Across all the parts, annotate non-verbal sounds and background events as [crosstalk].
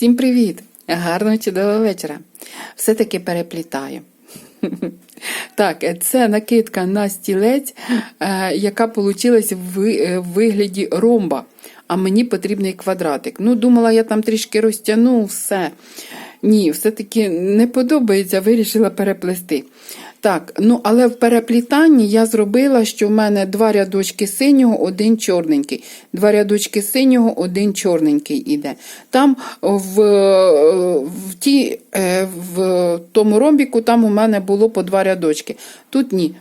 Всім привіт! Гарного чудового вечора. Все-таки переплітаю. [laughs] Так, це накидка на стілець, е, яка в е, в вигляді ромба, а мені потрібний квадратик. Ну, думала, я там трішки розтягну все. Ні, все-таки не подобається, вирішила переплести. Так, ну але в переплітанні я зробила, що в мене два рядочки синього, один чорненький. Два рядочки синього, один чорненький іде. Там в, в, ті, е, в тому ромбіку там у мене було по два рядочки. Тут ні.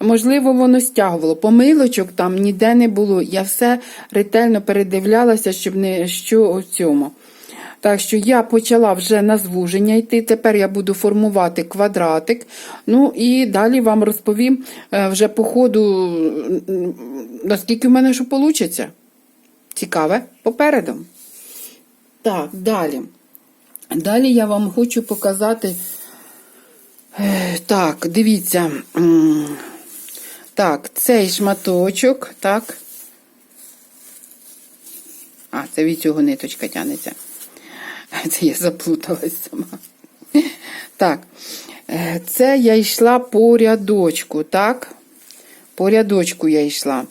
Можливо, воно стягувало. Помилочок там ніде не було. Я все ретельно передивлялася, щоб не що у цьому. Так що я почала вже на звуження йти. Тепер я буду формувати квадратик. Ну і далі вам розповім е, вже по ходу, наскільки в мене що вийде. Цікаве попереду. Так, далі. Далі я вам хочу показати. е, Так, дивіться. Так, цей шматочок, так. А, це від цього ниточка тянеться. [laughs] Це я заплуталась сама. Так, е, це я йшла по рядочку, так? По рядочку я йшла.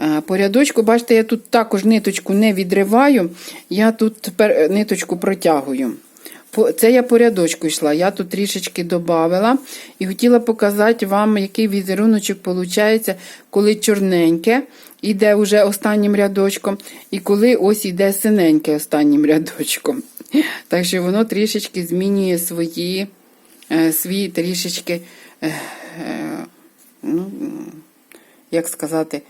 Е, По рядочку, бачите, я тут також ниточку не відриваю, я тут е, ниточку протягую. Це я по рядочку йшла. Я тут трішечки додавила і хотіла показати вам, який візеруночок виходить, коли чорненьке йде вже останнім рядочком, і коли ось йде синеньке останнім рядочком. [laughs] Так що воно трішечки змінює свої, е, свій трішечки, е, е, ну, як сказати,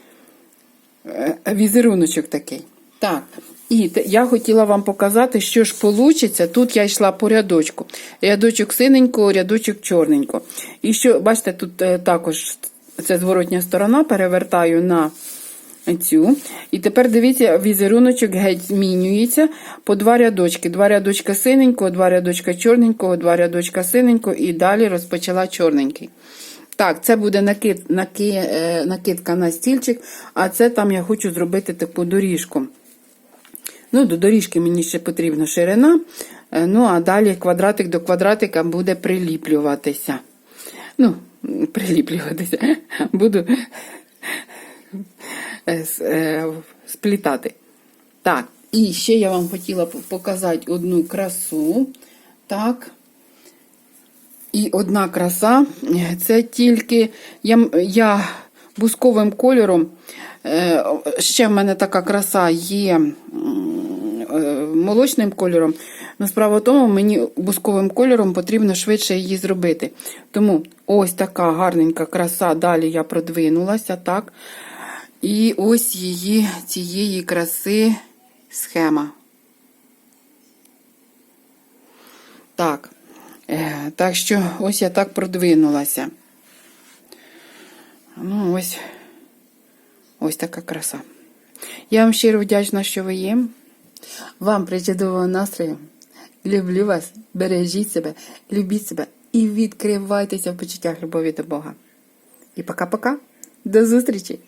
візеруночок такий. Так, і я хотіла вам показати, що ж вийде. Тут я йшла по рядочку. Рядочок синенького, рядочок чорненького. І що, бачите, тут е, також це зворотня сторона, перевертаю на цю. І тепер дивіться, візеруночок геть змінюється по два рядочки. Два рядочка синенького, два рядочка чорненького, два рядочка синенького і далі розпочала чорненький. Так, це буде накид, наки, е, накидка на стільчик, а це там я хочу зробити таку доріжку. Ну, до доріжки мені ще потрібна ширина. е, Ну, а далі квадратик до квадратика буде приліплюватися. Ну, [laughs] приліплюватися. Буду е, е, сплітати. Так, і ще я вам хотіла показати одну красу. Так. І одна краса. Це тільки я, я бусковим кольором. Ще в мене така краса є молочним кольором. Но справа в тому, мені бусковим кольором потрібно швидше її зробити. Тому ось така гарненька краса. Далі я продвинулася. так. І ось її цієї краси схема. Так. Е, Так що ось я так продвинулася. Ну, ось, ось така краса. Я вам щиро вдячна, що ви є. Вам причудового настрою. Люблю вас, бережіть себе, любіть себе і відкривайтеся в почуттях любові до Бога. І пока-пока. До зустрічі!